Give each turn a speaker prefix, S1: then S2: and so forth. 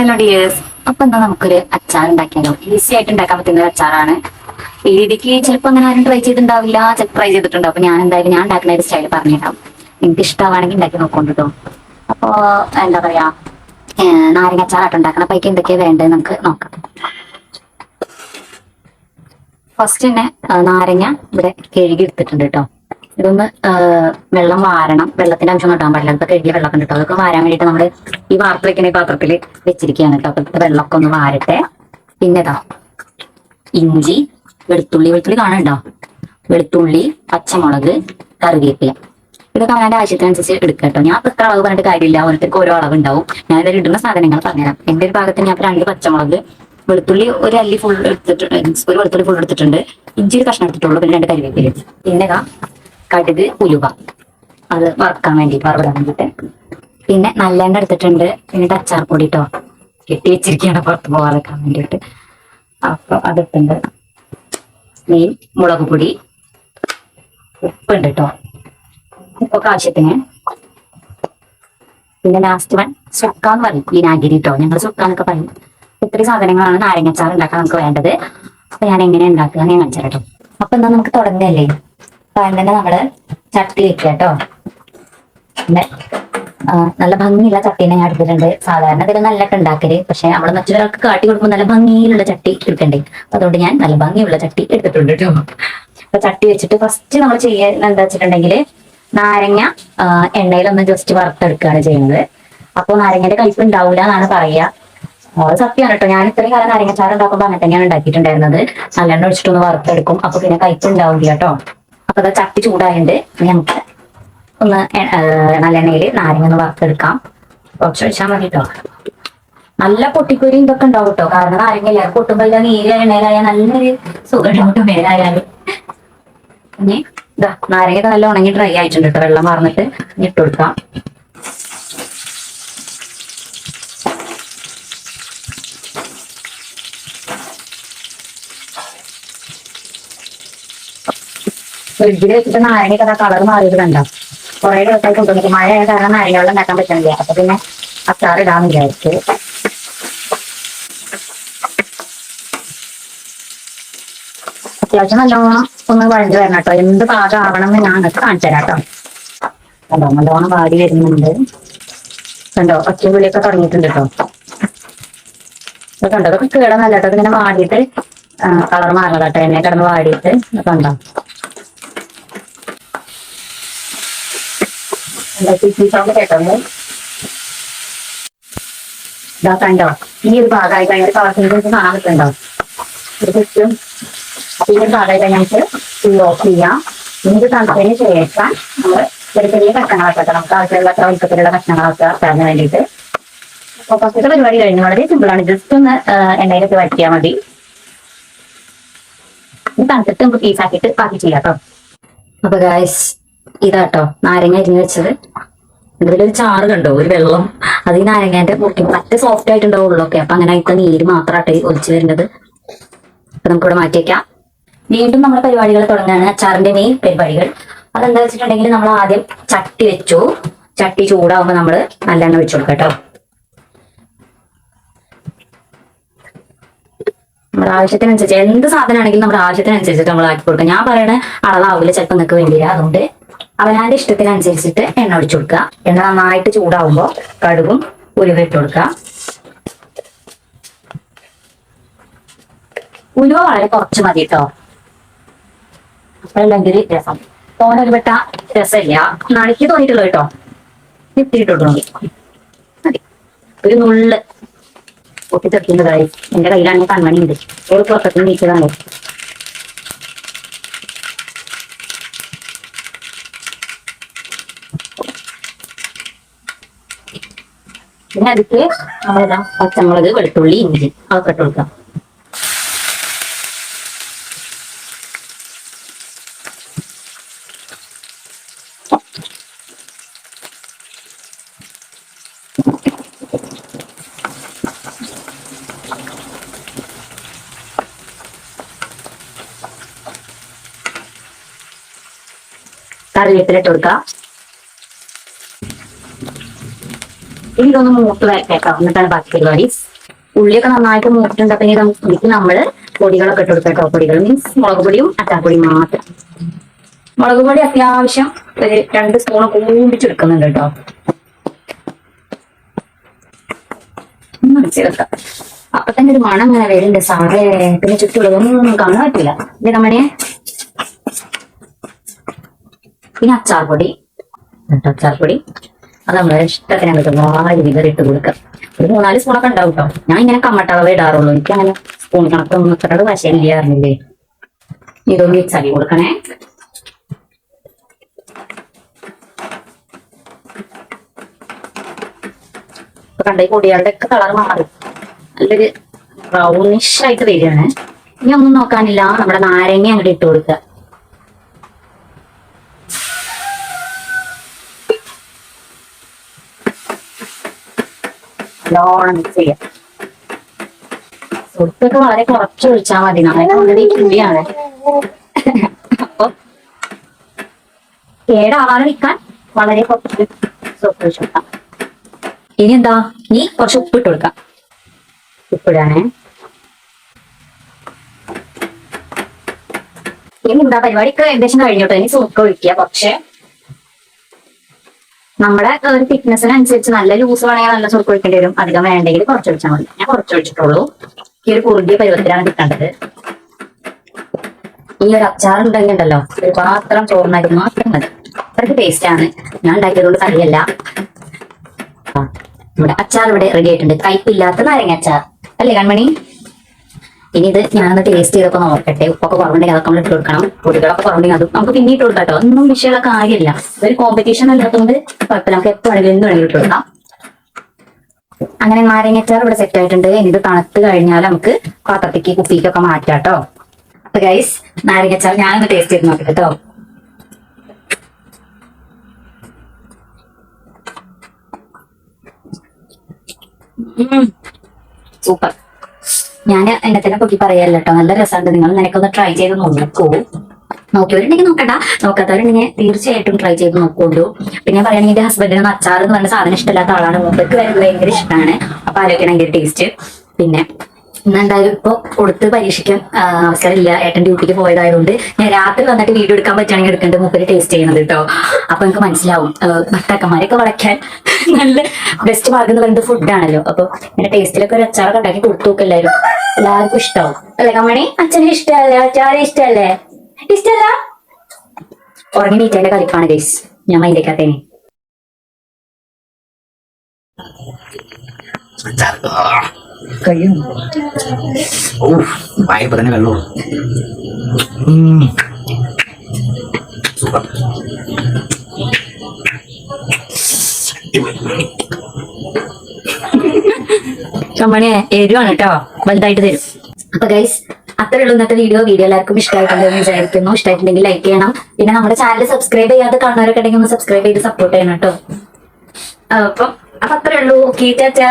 S1: Hello dears അപ്പൊ എന്താ നമുക്കൊരു അച്ചാർ ഉണ്ടാക്കിയാലോ? ഈസി ആയിട്ട് ഉണ്ടാക്കാൻ പറ്റുന്ന അച്ചാറാണ്. ഈ രീതിക്ക് ചിലപ്പോൾ അങ്ങനെ ആരും ട്രൈ ചെയ്തിട്ടുണ്ടാവില്ല. ചിലപ്പോൾ ട്രൈ ചെയ്തിട്ടുണ്ട് അപ്പൊ ഞാൻ എന്തായാലും ഞാൻ ഉണ്ടാക്കുന്ന ഒരു സ്റ്റൈൽ പറഞ്ഞിട്ടാവും നിങ്ങൾക്ക് ഇഷ്ടമാണെങ്കിൽ ഉണ്ടാക്കി നോക്കൊണ്ട് കേട്ടോ. അപ്പോ എന്താ പറയാ നാരങ്ങ അച്ചാറായിട്ട് ഉണ്ടാക്കണം. അപ്പൊ അതിക്ക് എന്തൊക്കെയാ വേണ്ടത് നമുക്ക് നോക്കാം. ഫസ്റ്റ് തന്നെ നാരങ്ങ ഇവിടെ കഴുകി എടുത്തിട്ടുണ്ട് കേട്ടോ. ഇതൊന്ന് വെള്ളം വാരണം. വെള്ളത്തിന്റെ അംശം കിട്ടാൻ പാടില്ല. അതൊക്കെ കഴുകിയ വെള്ളം ഉണ്ട് കേട്ടോ. അതൊക്കെ വാരാൻ വേണ്ടിയിട്ട് നമ്മൾ ഈ വാർത്ത വെക്കുന്ന ഈ പാത്രത്തിൽ വെച്ചിരിക്കുകയാണ് കേട്ടോ. അപ്പൊ വെള്ളമൊക്കെ ഒന്ന് വാരട്ടെ. പിന്നെ ഇതാ ഇഞ്ചി വെളുത്തുള്ളി. വെളുത്തുള്ളി കാണണ്ടോ വെളുത്തുള്ളി പച്ചമുളക് കറിവേപ്പില. ഇതൊക്കെ അവനാന്റെ ആവശ്യത്തിനനുസരിച്ച് എടുക്കുക കേട്ടോ. ഞാൻ ഇത്ര അളവ് പറഞ്ഞിട്ട് കാര്യമില്ല. ഓരോരുത്തർക്ക് ഓരോ അളവ് ഉണ്ടാവും ഞാൻ ഇതിൽ ഇടുന്ന സാധനങ്ങൾ പറഞ്ഞുതരാം. എന്റെ ഒരു ഭാഗത്ത് ഞാൻ രണ്ട് പച്ചമുളക് വെളുത്തുള്ളി ഒരു അല്ലി ഫുൾ എടുത്തിട്ടുണ്ട് ഒരു വെളുത്തുള്ളി ഫുൾ എടുത്തിട്ടുണ്ട്. ഇഞ്ചി ഒരു കഷ്ണം എടുത്തിട്ടുള്ളൂ. പിന്നെ രണ്ട് കരിവേപ്പില പിന്നെ കടുക് ഉലുവ. അത് വറക്കാൻ വേണ്ടി വറവിടാൻ വേണ്ടിയിട്ട്. പിന്നെ നല്ലെണ്ണ എടുത്തിട്ടുണ്ട്. പിന്നെ അച്ചാർ പൊടി കേട്ടോ കെട്ടി വെച്ചിരിക്കുകയാണ് പുറത്ത് പോകാതെക്കാൻ വേണ്ടിയിട്ട്. അപ്പൊ അതിട്ടുണ്ട്. മെയിൻ മുളക് പൊടി. ഉപ്പുണ്ട് കേട്ടോ ഉപ്പൊക്കെ ആവശ്യത്തിന്. പിന്നെ ലാസ്റ്റ് വൺ സുക്കാന്ന് പറയും വിനാഗിരി കേട്ടോ ഞങ്ങൾ സുക്കാന്നൊക്കെ പറയും. ഇത്രയും സാധനങ്ങളാണ് നാരങ്ങച്ചാർ ഉണ്ടാക്കാൻ നമുക്ക് വേണ്ടത്. അപ്പൊ ഞാൻ എങ്ങനെ ഉണ്ടാക്കുക ഞാൻ കാണിച്ചു അപ്പൊ എന്താ നമുക്ക് തുടങ്ങല്ലേ? അപ്പൊ നമ്മൾ ചട്ടി വെക്കുക കേട്ടോ. പിന്നെ നല്ല ഭംഗിയുള്ള ചട്ടീനെ ഞാൻ എടുത്തിട്ടുണ്ട്. സാധാരണ ഇതിൽ നല്ല ഉണ്ടാക്കൽ. പക്ഷെ നമ്മൾ മറ്റൊരാൾക്ക് കാട്ടി കൊടുക്കുമ്പോൾ നല്ല ഭംഗിയിലുള്ള ചട്ടി എടുക്കണ്ടേ? അപ്പൊ അതുകൊണ്ട് ഞാൻ നല്ല ഭംഗിയുള്ള ചട്ടി എടുത്തിട്ടുണ്ട് കേട്ടോ. അപ്പൊ ചട്ടി വെച്ചിട്ട് ഫസ്റ്റ് നമ്മൾ ചെയ്യാൻ എന്താ വെച്ചിട്ടുണ്ടെങ്കിൽ നാരങ്ങ എണ്ണയിലൊന്ന് ജസ്റ്റ് വറുത്തെടുക്കുകയാണ് ചെയ്യുന്നത്. അപ്പോൾ നാരങ്ങയുടെ കയ്പ് ഉണ്ടാവില്ല എന്നാണ് പറയുക അത് സത്യമാണ് കേട്ടോ. ഞാൻ ഇത്രയും കാലം നാരങ്ങച്ചാറ് ഉണ്ടാക്കുമ്പോൾ അങ്ങനെ തന്നെയാണ് ഉണ്ടാക്കിയിട്ടുണ്ടായിരുന്നത്. നല്ലെണ്ണ ഒഴിച്ചിട്ടൊന്ന് വറുത്തെടുക്കും. അപ്പൊ പിന്നെ കയ്പ് ഉണ്ടാവില്ല കേട്ടോ. അപ്പൊ അത് ചട്ടി ചൂടായുണ്ട് നമുക്ക് ഒന്ന് നല്ലെണ്ണയിൽ നാരങ്ങ ഒന്ന് വറുത്തെടുക്കാം. കുറച്ച് വെച്ചാൽ മതി കേട്ടോ നല്ല പൊട്ടിക്കൊരിയും ഇതൊക്കെ ഉണ്ടാവും കേട്ടോ കാരണം നാരങ്ങ ഇല്ല പൊട്ടുമ്പോൾ ഇല്ല നീര് എണ്ണയിലായാൽ നല്ലൊരു സുഖം ഉണ്ടാവും മേലായാലും. ഇനി ഇതാ നാരങ്ങ നല്ല ഉണങ്ങി ഡ്രൈ ആയിട്ടുണ്ട് കേട്ടോ വെള്ളം മറന്നിട്ട് ഇട്ട് കൊടുക്കാം. ഫ്രിഡ്ജിൽ വെച്ചിട്ട് നാരങ്ങയൊക്കെ കളർ മാറിയത് കണ്ടോ? കുറെ ദിവസമായി കൊണ്ടുവന്നിട്ട് മഴ ആയ കാരണം നാരങ്ങ വെള്ളം ഉണ്ടാക്കാൻ പറ്റുന്നില്ല അപ്പൊ പിന്നെ അച്ചാർ ഇടാന്ന് വിചാരിച്ചു. അത്യാവശ്യം നല്ലോണം ഒന്ന് വഴഞ്ഞു വരണം കേട്ടോ. എന്ത് പാകം ആവണം എന്ന് ഞാൻ നിങ്ങൾക്ക് കാണിച്ചു തരാം കേട്ടോ. കണ്ടോ? നല്ലോണം വാടി വരുന്നുണ്ട്. കണ്ടോ? ഒറ്റ വിളിയൊക്കെ തുടങ്ങിയിട്ടുണ്ട് കേട്ടോ. കണ്ടോ കണ്ടോ? കേടാ നല്ല കേട്ടോ ഇങ്ങനെ വാടിയിട്ട് കളർ മാറണം കേട്ടോ എന്നെ കിടന്ന് വാടിയിട്ട്. കണ്ടോ എന്താ ചിറ്റി സൗണ്ട് കേട്ടോന്ന് ഇതാ കണ്ടോ? ഈ ഒരു ഭാഗമായി കഴിഞ്ഞാൽ കളർ ചേഞ്ച് കാണാൻ പറ്റുന്നുണ്ടോ ഇത് ചുറ്റും അപ്പൊ ഈ ഒരു ഭാഗമായി കഴിഞ്ഞിട്ട് ഓഫ് ചെയ്യാം. ഇത് തണുത്തതിന് ശേഷം നമ്മൾ ചെറിയ ചെറിയ കഷ്ണങ്ങളൊക്കെ. നമുക്ക് ആവശ്യമുള്ള അത്ര വലുപ്പത്തിലുള്ള കഷ്ണങ്ങളൊക്കെ തരാൻ വേണ്ടിയിട്ട്. അപ്പൊ ഫസ്റ്റത്തെ പരിപാടി കഴിഞ്ഞു വളരെ സിമ്പിൾ ആണ്. ജസ്റ്റ് ഒന്ന് എണ്ണയിലൊക്കെ വരയ്ക്കാൻ മതി. ഇത് തണുത്തിട്ട് നമുക്ക് പീസാക്കിയിട്ട് ബാക്കി ചെയ്യാം കേട്ടോ അപ്പൊ ഗായ്സ് ഇതാട്ടോ നാരങ്ങ അരിഞ്ഞു വെച്ചത്. ഇതിലൊരു ചാറ് കണ്ടോ? ഒരു വെള്ളം. അത് ഈ നാരങ്ങേന്റെ മുറിക്കും പറ്റ സോഫ്റ്റ് ആയിട്ടുണ്ടാവും ഉള്ളൊക്കെ അപ്പൊ അങ്ങനെ ഇപ്പൊ നീര് മാത്രമായിട്ട് ഒലിച്ചു വരുന്നത്. അപ്പൊ നമുക്കിവിടെ മാറ്റിയേക്കാം വീണ്ടും നമ്മുടെ പരിപാടികൾ തുടങ്ങുകയാണ് അച്ചാറിന്റെ മെയിൻ പരിപാടികൾ. അതെന്താ വെച്ചിട്ടുണ്ടെങ്കിൽ നമ്മൾ ആദ്യം ചട്ടി വെച്ചു. ചട്ടി ചൂടാവുമ്പോൾ നമ്മൾ നല്ലെണ്ണ വെച്ചു കൊടുക്കാം കേട്ടോ. നമ്മുടെ ആവശ്യത്തിനനുസരിച്ച് എന്ത് സാധനമാണെങ്കിലും നമ്മുടെ ആവശ്യത്തിനനുസരിച്ചിട്ട് നമ്മൾ ആക്കി കൊടുക്കാം. ഞാൻ പറയണ അളവാവില്ല ചിലപ്പോൾ നിങ്ങൾക്ക് വേണ്ടിയില്ല അതുകൊണ്ട് അവനാന്റെ ഇഷ്ടത്തിനനുസരിച്ചിട്ട് എണ്ണ ഒഴിച്ചു കൊടുക്കുക. എണ്ണ നന്നായിട്ട് ചൂടാവുമ്പോൾ കടുകും ഉലുവ ഇട്ട് കൊടുക്കുക. ഉലുവ വളരെ കുറച്ച് മതി കേട്ടോ അപ്പോഴല്ലെങ്കിൽ രസം. തോനൊരു പെട്ട രസമില്ല നാളിക്ക് തോന്നിയിട്ടുള്ളൂ കേട്ടോ കൊടുക്കണം. മതി. ഒരു നുള്ള് പൊട്ടിത്തെറിക്കുന്നതായി. എന്റെ കയ്യിലാണെങ്കിൽ കൺമണി ഉണ്ട് പുറത്തൊക്കെ നീച്ചതാണ്? പിന്നെ അതിക്ക് നമ്മളിതാ പച്ചമുളക് വെളുത്തുള്ളി ഇഞ്ചി അതൊക്കെ ഇട്ട് കൊടുക്കാം കറിവേപ്പില ഇട്ട് കൊടുക്കാം ഇനി ഇതൊന്ന് മൂത്ത് വരട്ടേക്കാം എന്നിട്ടാണ് ബാക്കി പരിപാടി. ഉള്ളിയൊക്കെ നന്നായിട്ട് മൂത്തിട്ടുണ്ട്. അപ്പൊ ഇനി നമുക്ക് നമ്മൾ പൊടികളൊക്കെ ഇട്ട് കേട്ടോ. പൊടികൾ മീൻസ് മുളക് പൊടിയും അച്ചാപ്പൊടിയും മാത്രം. മുളക് പൊടി അത്യാവശ്യം രണ്ട് സ്പൂൺ കൂമ്പിച്ചെടുക്കുന്നുണ്ട് കേട്ടോ. അടിച്ചെടുക്കാം അപ്പൊ തന്നെ ഒരു മണം അങ്ങനെ വരുന്നുണ്ട് സാറേ പിന്നെ ചുറ്റുള്ളതൊന്നും കാണാൻ പറ്റില്ല. ഇത് നമ്മുടെ പിന്നെ അച്ചാർ പൊടി പൊടി അത് നമ്മളെ ഇഷ്ടത്തിന് അങ്ങോട്ട് വാരി വിതറിട്ട് കൊടുക്കാം ഒരു മൂന്നാൽ സ്പൂണൊക്കെ ഉണ്ടാവും കേട്ടോ. ഞാൻ ഇങ്ങനെ കമ്മട്ടളവേ ഇടാറുള്ളൂ. എനിക്ക് അങ്ങനെ സ്പൂൺ കണക്കൊന്നും അത്രയുടെ വശമില്ല അറിഞ്ഞില്ലേ. ഇതൊന്ന് മിക്സാക്കി കൊടുക്കണേ. ഇപ്പൊ കണ്ട ഈ പൊടികളുടെ ഒക്കെ കളർ മാറി. നല്ലൊരു ബ്രൗണിഷ് ആയിട്ട് വരികയാണ്. ഇനി ഒന്നും നോക്കാനില്ല. നമ്മുടെ നാരങ്ങ അങ്ങോട്ട് ഇട്ട് കൊടുക്കുക. നല്ലോണം മിക്സ് ചെയ്യാം സുഹൃത്തൊക്കെ വളരെ കുറച്ച് ഒഴിച്ചാൽ മതി. നമ്മളെ ഓൾറെഡി കിളിയാണ് അപ്പൊ കേടാവാതെ നിൽക്കാൻ വളരെ കുറച്ച് സോപ്പ് ഒഴിച്ചു കൊടുക്കാം. ഇനി എന്താ? ഇനി കുറച്ച് ഉപ്പ് ഇട്ട് കൊടുക്കാം. ഉപ്പിടാണേ ഇനി എന്താ? പരിപാടിയൊക്കെ ഏകദേശം കഴിഞ്ഞോട്ടെ ഇനി സൂപ്പ് ഒഴിക്കുക. പക്ഷെ നമ്മുടെ ഒരു തിക്നെസ്സിനനുസരിച്ച് നല്ല ലൂസ് വേണമെങ്കിൽ നല്ല സുർക്ക് ഒഴിക്കേണ്ടി വരും. അധികം വേണ്ടെങ്കിൽ കുറച്ച് ഒഴിച്ചാൽ മതി. ഞാൻ കുറച്ച് ഒഴിച്ചിട്ടുള്ളൂ. ഈ ഒരു കുറുകിയ പരുവത്തിലാണ് കിട്ടേണ്ടത്. ഈ ഒരു അച്ചാർ ഉണ്ടെങ്കിൽ ഉണ്ടല്ലോ. ഒരു പാത്രം ചോറിനരി മാത്രം മതി. അത്രയ്ക്ക് ടേസ്റ്റ് ആണ്. ഞാൻ ഉണ്ടാക്കിയതുകൊണ്ട് കറിയല്ല. നമ്മുടെ അച്ചാർ ഇവിടെ റെഡി ആയിട്ടുണ്ട്. കയ്പില്ലാത്ത നാരങ്ങ അച്ചാർ. അല്ലേ കൺമണി? ഇനി ഇത് ഞാനൊന്ന് ടേസ്റ്റ് ചെയ്തൊക്കെ നോക്കട്ടെ. ഉപ്പൊക്കെ കുറവുണ്ടെങ്കിൽ അതൊക്കെ നമ്മൾ ഇട്ട് കൊടുക്കണം. പൊടികളൊക്കെ കുറവുണ്ടെങ്കിൽ അതും നമുക്ക് പിന്നെ ഇട്ട് കൊടുക്കാം ഒന്നും വിഷയമുള്ള കാര്യമില്ല ഒരു കോമ്പറ്റീഷൻ അല്ലാത്തതുകൊണ്ട് കുഴപ്പമില്ല. നമുക്ക് എപ്പോൾ വേണമെങ്കിലും എന്ത് വേണമെങ്കിലും ഇട്ട് കൊടുക്കാം. അങ്ങനെ നാരങ്ങച്ചാർ ഇവിടെ സെറ്റ് ആയിട്ടുണ്ട്. ഇനി ഇത് തണുത്ത് കഴിഞ്ഞാൽ നമുക്ക് പാത്രത്തേക്ക് കുപ്പിക്കൊക്കെ മാറ്റാം കേട്ടോ. അപ്പൊ ഗൈസ് നാരങ്ങച്ചാർ ഞാനൊന്ന് ടേസ്റ്റ് ചെയ്ത് നോക്കട്ടെ കേട്ടോ. സൂപ്പർ. ഞാൻ എന്നെ തന്നെ പൊക്കി പറയാലോ കേട്ടോ. നല്ല രസമുണ്ട്. നിങ്ങൾ നിനക്കൊന്ന് ട്രൈ ചെയ്ത് നോക്കൂ നോക്കിയവരുണ്ടെങ്കിൽ നോക്കണ്ട. നോക്കാത്തവരുണ്ടെങ്കിൽ തീർച്ചയായിട്ടും ട്രൈ ചെയ്ത് നോക്കുള്ളൂ. പിന്നെ പറയുകയാണെങ്കിൽ എന്റെ ഹസ്ബൻഡിന് അച്ചാർ എന്ന് പറഞ്ഞ സാധനം ഇഷ്ടമില്ലാത്ത ആളാണ്. മൂപ്പർക്ക് വരുന്നത് ഭയങ്കര ഇഷ്ടമാണ്. അപ്പൊ ആലോചിക്കണം ടേസ്റ്റ് പിന്നെ എന്തായാലും ഇപ്പൊ കൊടുത്ത് പരീക്ഷിക്കാൻ അവസരമില്ല. ഏട്ടൻ ഡ്യൂട്ടിക്ക് പോയതായതുകൊണ്ട് ഞാൻ രാത്രി വന്നിട്ട് വീഡിയോ എടുക്കാൻ പറ്റുകയാണെങ്കിൽ എടുക്കേണ്ട? മുപ്പര് ടേസ്റ്റ് ചെയ്യുന്നത് കേട്ടോ അപ്പൊ എനിക്ക് മനസ്സിലാവും. ഭർത്താക്കന്മാരെയൊക്കെ വളയ്ക്കാൻ നല്ല ബെസ്റ്റ് മാർഗം എന്ന് പറയുന്നത് ഫുഡാണല്ലോ അപ്പൊ ഇങ്ങനെ ടേസ്റ്റിലൊക്കെ ഒരു അച്ചാറൊക്കെ ഉണ്ടാക്കി കൊടുത്തു നോക്കും എല്ലാവരും എല്ലാവർക്കും ഇഷ്ടമാവും അല്ലെ കമ്മണി? അച്ഛന് ഇഷ്ടമല്ലേ അച്ചാറ് ഇഷ്ടമല്ലേ ഇഷ്ടമല്ല ഉറങ്ങി നീറ്റേന്റെ കളിപ്പാണ് ഗൈസ് ഞാൻ മൈൻഡേക്കാത്തേനെ കഴിയും
S2: ഓ വായപ്പ തന്നെ വെള്ളവും സൂപ്പർ.
S1: എരിവാണ് കേട്ടോ. വലുതായിട്ട് തരും. അപ്പൊ ഗൈസ് അത്രേ ഉള്ളൂ ഇന്നത്തെ വീഡിയോ വീഡിയോ എല്ലാവർക്കും ഇഷ്ടമായിട്ടുണ്ടെന്ന് വിചാരിക്കുന്നു. ഇഷ്ടമായിട്ടുണ്ടെങ്കിൽ ലൈക്ക് ചെയ്യണം. പിന്നെ നമ്മുടെ ചാനൽ സബ്സ്ക്രൈബ് ചെയ്യാതെ കാണുന്നവരൊക്കെ ഉണ്ടെങ്കിൽ ഒന്ന് സബ്സ്ക്രൈബ് ചെയ്ത് സപ്പോർട്ട് ചെയ്യണം കേട്ടോ. അപ്പം അപ്പൊ അത്രേ ഉള്ളൂ. ഓക്കെ ചാച്ചാ